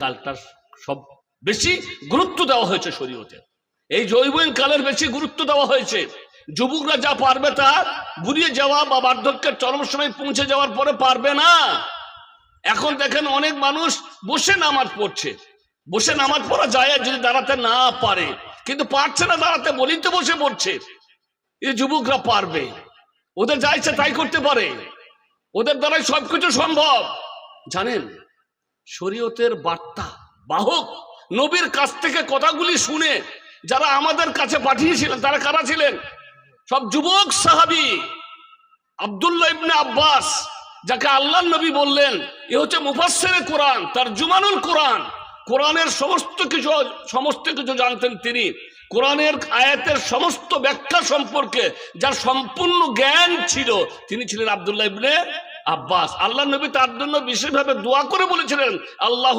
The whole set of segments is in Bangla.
কালটার সব বেশি গুরুত্ব দেওয়া হয়েছে শরীয়তে। এই জৈবইন কালের বেশি গুরুত্ব দেওয়া হয়েছে। যুবকরা যা পারবে তা বুড়িয়ে যাওয়া বা বার্ধক্যের চরম সময় পৌঁছে যাওয়ার পরে পারবে না। এখন দেখেন অনেক মানুষ বসে নামাজ পড়ছে। বসে নামাজ পড়া যায় যদি দাঁড়াতে না পারে। কিন্তু পারছে না দাঁড়াতে বলিতে বসে পড়ছে। এই যুবকরা পারবে। ওদের যা ইচ্ছা তাই করতে পারে। ওদের দ্বারাই সবকিছু সম্ভব। জানেন? শরীয়তের বার্তা, বাহক, নবীর কাছ থেকে কথাগুলি শুনে যারা আমাদের কাছে পাঠিয়েছিলেন, তারা কারা ছিলেন? সব যুবক সাহাবি। আব্দুল্লাহ ইবনে আব্বাস, যাকে আল্লাহ নবী বললেন, এ হচ্ছে মুফাসসিরে কোরআন তার জুমানুল কোরআন। কোরআনের সমস্ত কিছু সমস্ত কিছু জানতেন তিনি। কোরআনের আয়াতের সমস্ত ব্যাখ্যা সম্পর্কে যার সম্পূর্ণ জ্ঞান ছিল, তিনি ছিলেন আবদুল্লাহ ইবনে আব্বাস, আল্লাহ নবী তার জন্য বিশেষভাবে দোয়া করে বলেছিলেন আল্লাহ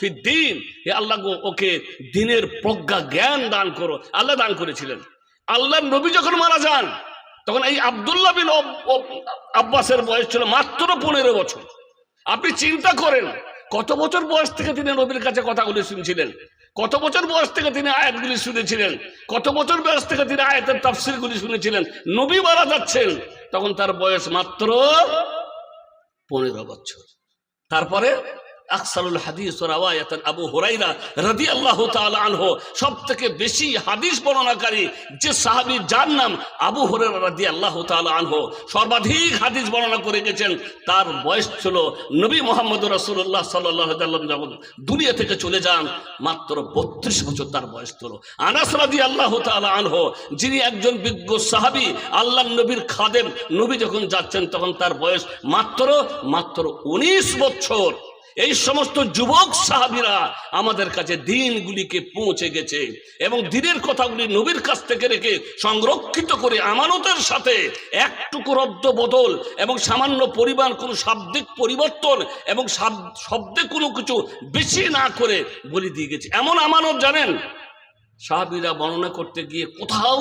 ফিদ্দিন হে আল্লাহ ওকে দিনের প্রজ্ঞা, জ্ঞান দান করো। আল্লাহ দান করেছিলেন। আল্লাহ নবী যখন মারা যান, তখন এই আব্দুল্লাহ বিন আব্বাসের বয়স ছিল মাত্র পনেরো বছর। আপনি চিন্তা করেন, কত বছর বয়স থেকে তিনি নবীর কাছে কথাগুলি শুনছিলেন? কত বছর বয়স থেকে তিনি আয়াতগুলি শুনেছিলেন? কত বছর বয়স থেকে তিনি আয়াতের তাফসিরগুলি শুনেছিলেন? নবী মারা যাচ্ছেন। তখন তার বয়স মাত্র পনেরো বছর। তারপরে আকসারুল হাদিস রাওয়ায়াতান আবু হুরাইরা রাদিয়াল্লাহু তাআলা আনহু, সবথেকে বেশি হাদিস বর্ণনাকারী যে সাহাবী যার নাম আবু হুরায়রা রাদিয়াল্লাহু তাআলা আনহু, সর্বাধিক হাদিস বর্ণনা করে গেছেন। তার বয়স ছিল নবী মুহাম্মদ রাসূলুল্লাহ সাল্লাল্লাহু আলাইহি ওয়াসাল্লাম যখন দুনিয়া থেকে চলে যান, মাত্র 32 বছর তার বয়স ছিল। আনাস রাদিয়াল্লাহু তাআলা আনহু, যিনি একজন বিজ্ঞ সাহাবী, আল্লাহর নবীর খাদেম, নবী যখন যাচ্ছেন তখন তার বয়স মাত্র মাত্র 19 বছর। এই সমস্ত যুবক সাহাবিরা আমাদের কাছে দিনগুলিকে পৌঁছে গেছে এবং দিনের কথাগুলি নবীর কাছ থেকে রেখে সংরক্ষিত করে আমানতের সাথে একটুকু রদ্দ বদল এবং সামান্য পরিমাণ কোনো শাব্দিক পরিবর্তন এবং শব্দে কোনো কিছু বেশি না করে বলে দিয়ে গেছে। এমন আমানত জানেন? সাহাবিরা বর্ণনা করতে গিয়ে কোথাও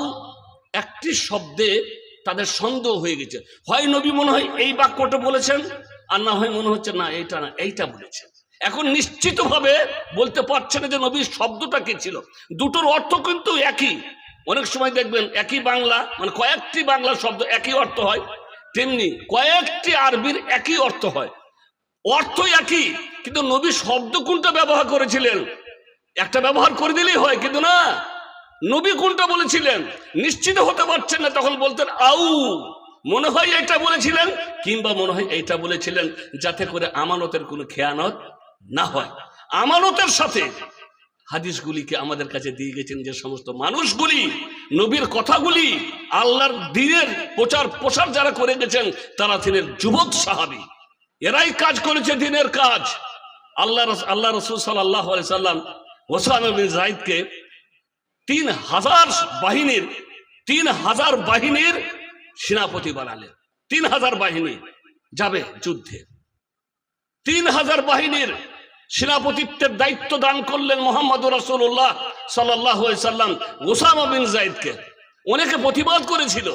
একটি শব্দে তাদের সন্দেহ হয়ে গেছে। হয় নবী মনে হয় এই বাক্যটা বলেছেন আর না হয় মনে হচ্ছে, না, এইটা না, এইটা বলেছেন এখন নিশ্চিতভাবে বলতে পারছে না যে নবীর শব্দটা কি ছিল? দুটোর অর্থ কিন্তু একই। অনেক সময় দেখবেন একই বাংলা মানে কয়েকটি বাংলা শব্দ একই অর্থ হয়। তেমনি কয়েকটি আরবির একই অর্থ হয়। অর্থ একই, কিন্তু নবী শব্দ কোনটা ব্যবহার করেছিলেন? একটা ব্যবহার করে দিলেই হয়, কিন্তু না। নবী কোনটা বলেছিলেন? নিশ্চিত হতে পারছেন না, তখন বলতেন, আউ। মনে হয় এটা বলেছিলেন কিংবা মনে হয় এইটা বলেছিলেন, যাতে করে আমানতের কোনো খেয়ানত না হয়। আমানতের সাথে হাদিসগুলিকে আমাদের কাছে দিয়ে গেছেন যে সমস্ত মানুষগুলি, নবীর কথাগুলি, আল্লাহর দিনের প্রচার প্রসার যারা করে গেছেন, তারা ছিলেন যুবক সাহাবি। এরাই কাজ করেছে দিনের কাজ। আল্লাহ আল্লাহ রসুল সাল্লাহ সাল্লাম ওসাম জাহিদকে তিন হাজার বাহিনীর, তিন হাজার বাহিনীর সেনাপতি বানালেন। তিন হাজার বাহিনী যাবে যুদ্ধে। তিন হাজার বাহিনীর সেনাপতিত্বের দায়িত্ব দান করলেন মোহাম্মদ রসুল্লাহ সাল্লাহ সাল্লাম ওসামা বিন জাইদকে অনেকে প্রতিবাদ করেছিল,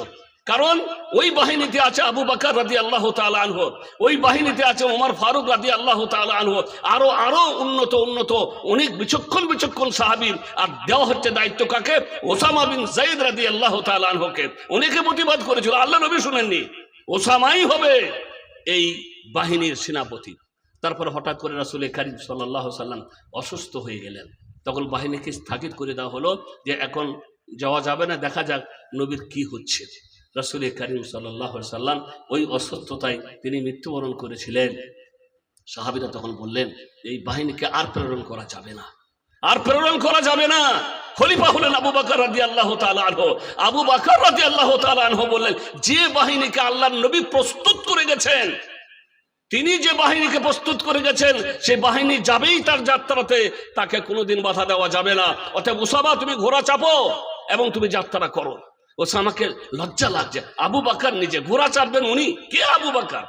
কারণ ওই বাহিনীতে আছে আবু বাকর রাদি আল্লাহ আনহ, ওই বাহিনীতে আছে ওমর ফারুক রাদি আল্লাহ আনহ, আরও আরও উন্নত উন্নত, অনেক বিচক্ষণ বিচক্ষণ সাহাবীর আর দেওয়া হচ্ছে দায়িত্ব কাকে? ওসামা বিন জাইদ রাদি আল্লাহ আনহকে। অনেকে প্রতিবাদ করেছিল, আল্লাহ নবী শুনেননি। ওসামাই হবে এই বাহিনীর সেনাপতি। তারপর হঠাৎ করে রাসুল কারিম সাল্লাহ সাল্লাম অসুস্থ হয়ে গেলেন। তখন বাহিনীকে স্থগিত করে দেওয়া হলো যে এখন যাওয়া যাবে না, দেখা যাক নবীর কি হচ্ছে। রাসুল করিম সাল্লাহ সাল্লাম ওই অসুস্থতায় তিনি মৃত্যুবরণ করেছিলেন। সাহাবিরা তখন বললেন, এই বাহিনীকে আর প্রেরণ করা যাবে না। আর প্রেরণ করা যাবে না। খলিফা হলেন আবু বাকর রাজি আল্লাহ আনহ। আবু বাকর রাজি আল্লাহ আনহ বললেন, যে বাহিনীকে আল্লাহ নবী প্রস্তুত করে গেছেন, তিনি যে বাহিনীকে প্রস্তুত করে গেছেন সেই বাহিনী যাবেই তার যাত্রাতে। তাকে কোনোদিন বাধা দেওয়া যাবে না। অতএব উসামা, তুমি ঘোড়া চাপো এবং তুমি যাত্রা করো। ওসামাকে লজ্জা লাগছে। আবু বাকার নিজে ঘোড়া চাপবেন উনি? কে আবু বাকার?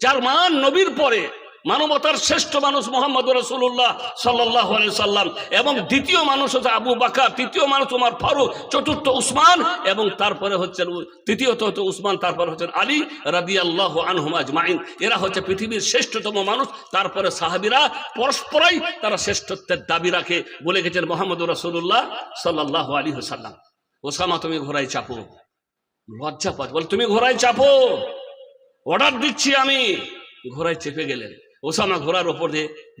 যার মান নবীর পরে। মানবতার শ্রেষ্ঠ মানুষ মোহাম্মদ রসুল্লাহ সাল্লাহ সাল্লাম এবং দ্বিতীয় মানুষ হচ্ছে আবু বাকা তৃতীয় মানুষ উমার ফারুক, চতুর্থ উসমান এবং তারপরে হচ্ছেন তৃতীয়ত হচ্ছে উসমান, তারপরে হচ্ছেন আলী রাদি আল্লাহ আনহুমাজ মাইন এরা হচ্ছে পৃথিবীর শ্রেষ্ঠতম মানুষ, তারপরে সাহাবিরা, পরস্পরই তারা শ্রেষ্ঠত্বের দাবি রাখে বলে গেছেন মোহাম্মদ রসুল্লাহ সাল্লাহ আলী সাল্লাম। ওসামা, তুমি ঘোড়ায় চাপো। লজ্জা পাচ্ছ বল, তুমি ঘোড়ায় চাপো। অর্ডার দিচ্ছি আমি। ঘোড়ায় চেপে গেলেন। ওসামা ঘোড়ার ওপর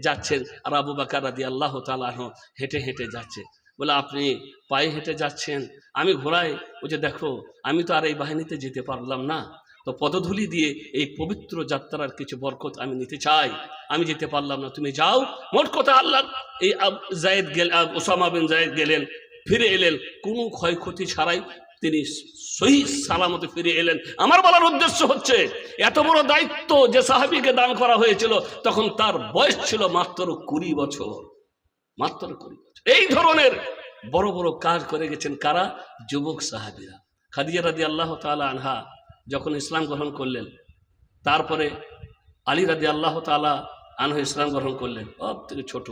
যাচ্ছেন আর আবু বাকার রাদি আল্লাহ তালাহ হেঁটে হেঁটে যাচ্ছে। বলে, আপনি পায়ে হেঁটে যাচ্ছেন? আমি ঘোড়ায়? ও যে দেখো, আমি তো আর এই বাহিনীতে যেতে পারলাম না। তো পদধূলি দিয়ে এই পবিত্র যাত্রার কিছু বরকত আমি নিতে চাই। আমি যেতে পারলাম না। তুমি যাও। মোট কথা আল্লাহ এই জায়েদ গেল ওসামা বিন জায়েদ গেলেন, ফিরে এলেন। কোনো ক্ষয়ক্ষতি ছাড়াই তিনি সহি সালামতে ফিরে এলেন। আমার বলার উদ্দেশ্য হচ্ছে, এত বড় দায়িত্ব যে সাহাবিকে দান করা হয়েছিল, তখন তার বয়স ছিল মাত্র কুড়ি বছর। মাত্র কুড়ি বছর। এই ধরনের বড় বড় কাজ করে গেছেন কারা? যুবক সাহাবিরা। খাদিজা রাদি আল্লাহ তালা আনহা যখন ইসলাম গ্রহণ করলেন, তারপরে আলী রাদি আল্লাহ তালা আনহা ইসলাম গ্রহণ করলেন। সব থেকে ছোট,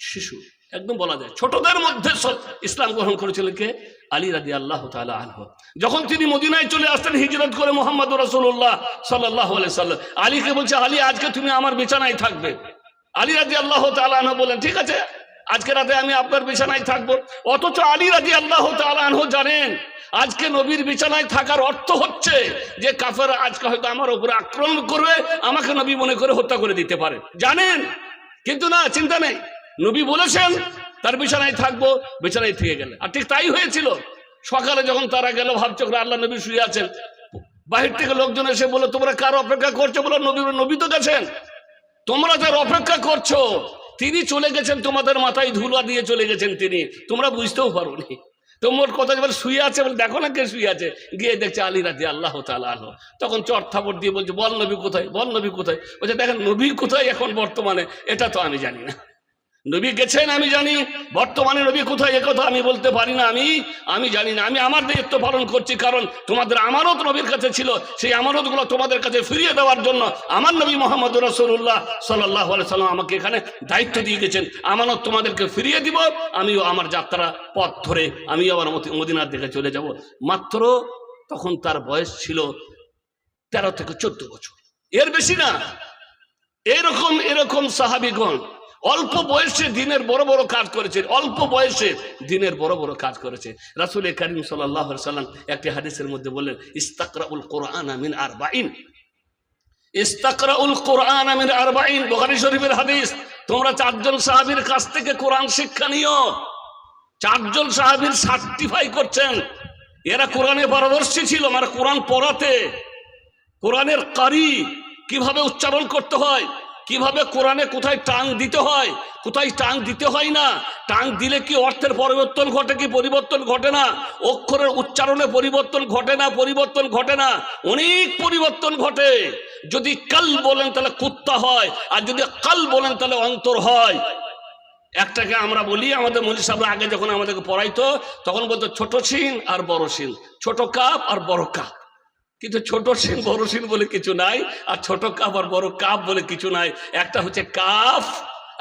শিশু। একদম বলা যায়। ছোটদের মধ্যে ইসলাম গ্রহণ করেছিলেন কে? আলী রাদি আল্লাহ আনহ। যখন তিনি মদিনায় চলে আসতেন হিজরত করে মোহাম্মদ রসুল্লাহ সাল্লাহ সাল্লাম। আলীকে বলছে, আলী, আজকে তুমি আমার বিছানায় থাকবে। আলী রাজি আল্লাহ তালাহ বলেন ঠিক আছে, আজকে রাতে আমি আপনার বিছানায় থাকব। অথচ আলী রাজি আল্লাহ তালাহ জানেন, আজকে নবীর বিছানায় থাকার অর্থ হচ্ছে যে কাফের আজকে হয়তো আমার উপরে আক্রমণ করবে, আমাকে নবী মনে করে হত্যা করে দিতে পারে। জানেন? কিন্তু না, চিন্তা নেই। নবী বলেছেন, তার বিছানায় থাকব, বিছানায় থেকে গেলে। আর ঠিক তাই হয়েছিল। সকালে যখন তারা গেল ভাবচক্র আল্লাহ নবী শুয়ে আছেন। বাহির থেকে লোকজন এসে বলে তোমরা কার অপেক্ষা করছ? বলে নবী নবী তো গেছেন। তোমরা যার অপেক্ষা করছ, তিনি চলে গেছেন, তোমাদের মাথায় ধুলা দিয়ে চলে গেছেন তিনি। তোমরা বুঝতেও পারোনি। তোমার কথা এবার শুয়ে আছে বলে, দেখো না কে শুয়ে আছে। গিয়ে দেখছে আলী রাজি আল্লাহ তালা তখন চট থাপড় দিয়ে বলছে, বল নবী কোথায়? বল নবী কোথায়? বলছে, দেখেন, নবী কোথায় এখন বর্তমানে? এটা তো আমি জানি না। নবী গেছেন, আমি জানি। বর্তমানে নবী কোথায়, একথা আমি বলতে পারি না আমি আমি জানি না। আমি আমার দায়িত্ব পালন করছি, কারণ তোমাদের আমানত নবীর কাছে ছিল। সেই আমানতগুলো তোমাদের কাছে ফিরিয়ে দেওয়ার জন্য আমার নবী মোহাম্মদ রসুল্লাহ সাল্লাহ সাল্লাম আমাকে এখানে দায়িত্ব দিয়ে গেছেন। আমানত তোমাদেরকে ফিরিয়ে দিব, আমিও আমার যাত্রা পথ ধরে আমিও আমার মদিনার দিকে চলে যাব। মাত্র তখন তার বয়স ছিল তেরো থেকে চোদ্দ বছর। এর বেশি না। এরকম এরকম সাহাবিগণ অল্প বয়সে দিনের বড় বড় কাজ করেছে, অল্প বয়সে দিনের বড় বড় কাজ করেছে। রাসুল করিম সাল্লাহ সাল্লাম একটি হাদিসের মধ্যে বললেন, ইস্তাকরাউল কোরআন আমিন আর বাইন ইস্তাকরাউল কোরআন আমিন আর বাইন বোখারি শরীফের হাদিস। তোমরা চারজন সাহাবীর কাছ থেকে কোরআন শিক্ষা নিও। চারজন সাহাবীর সার্টিফাই করছেন। এরা কোরআনে পারদর্শী ছিল মানে কোরআন পড়াতে। কোরআনের কারি কীভাবে উচ্চারণ করতে হয়? কীভাবে কোরআনে কোথায় টাং দিতে হয়, কোথায় টাং দিতে হয় না, টাং দিলে কি অর্থের পরিবর্তন ঘটে কি পরিবর্তন ঘটে না, অক্ষরের উচ্চারণে পরিবর্তন ঘটে না, পরিবর্তন ঘটে না, অনেক পরিবর্তন ঘটে। যদি কাল বলেন তাহলে কুত্তা হয়, আর যদি কাল বলেন তাহলে অন্তর হয়। একটাকে আমরা বলি, আমাদের মলি সাহেবরা আগে যখন আমাদেরকে পড়াইতো, তখন বলতো ছোট সিন আর বড় সিন ছোট কাপ আর বড় কাপ। কিন্তু ছোট সিন বড় সিন বলে কিছু নাই, আর ছোট কাপ আর বড় কাপ বলে কিছু নাই। একটা হচ্ছে কাফ,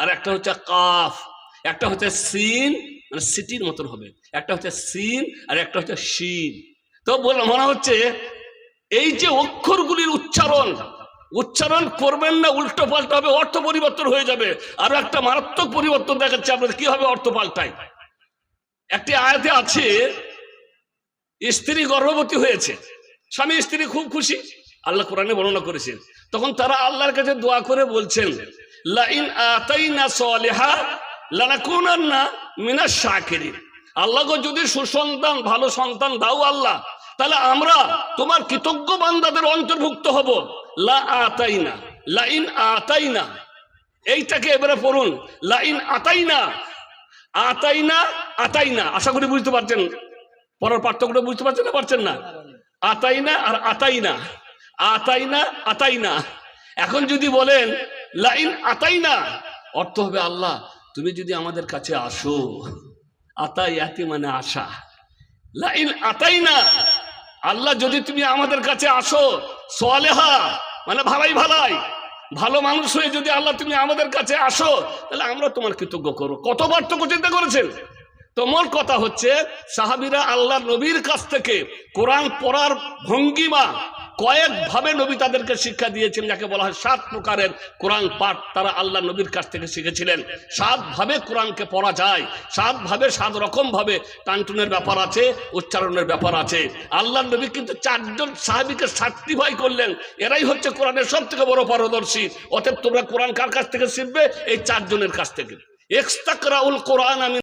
আর একটা হচ্ছে কাফ। একটা হচ্ছে সিন মানে সিটির মতন হবে। একটা হচ্ছে সিন, আর একটা হচ্ছে শিন। তো বলে মনে হচ্ছে এই যে অক্ষরগুলির উচ্চারণ উচ্চারণ করবেন না, উল্টো পাল্টা হবে, অর্থ পরিবর্তন হয়ে যাবে। আর একটা মারাত্মক পরিবর্তন দেখাচ্ছে আপনাদের, কি হবে অর্থ পাল্টায়? একটি আয়াতে আছে, স্ত্রী গর্ভবতী হয়েছে। স্বামী স্ত্রী খুব খুশি। আল্লাহ কোরআনে বর্ণনা করেছেন। তখন তারা আল্লাহর কাছে দোয়া করে বলছেন, লাইন আতাইনা সলিহা লানাকুনান্না মিনাশ শাকিরিন। আল্লাহ গো, যদি সুসন্তান, ভালো সন্তান দাও আল্লাহ, তাহলে আমরা তোমার কৃতজ্ঞ বান্দাদের অন্তর্ভুক্ত হব। লা আতাইনা, লাইন আতাইনা। এইটাকে এবারে পড়ুন, লাইন আতাইনা আতাইনা আতাইনা। আশা করি বুঝতে পারছেন? পরের পার্থক্যটা বুঝতে পারছেন না পারছেন না? আতাইনা আর আতাইনা। আতাইনা আতাইনা। এখন যদি বলেন, লাইন আতাইনা, অর্থ হবে আল্লাহ, তুমি যদি আমাদের কাছে আসো আতাই আতি মানে আশা। লাইন আতাইনা, আল্লাহ যদি তুমি আমাদের কাছে আসো, সোয়ালেহা মানে ভালাই ভালাই, ভালো মানুষ হয়ে যদি আল্লাহ তুমি আমাদের কাছে আসো, তাহলে আমরা তোমার কৃতজ্ঞ করো কতবার তো চিন্তা করেছেন? তো মোর কথা হচ্ছে, সাহাবিরা আল্লাহ নবীর কাছ থেকে কোরআন পড়ার ভঙ্গিমা কয়েকভাবে নবী তাদেরকে শিক্ষা দিয়েছেন যাকে বলা হয় সাত প্রকারের কোরআন পাঠ তারা আল্লাহ নবীর কাছ থেকে শিখেছিলেন। সাতভাবে কোরআনকে পড়া যায়, সাতভাবে, সাত রকম ভাবে টানটুনের ব্যাপার আছে, উচ্চারণের ব্যাপার আছে। আল্লাহ নবী কিন্তু চারজন সাহাবিকে সার্টিফাই করলেন, এরাই হচ্ছে কোরআনের সব থেকে বড় পারদর্শী। অতএব তোমরা কোরআন কার কাছ থেকে শিখবে? এই চারজনের কাছ থেকে। এক্সতাকরাউল কোরআন আমি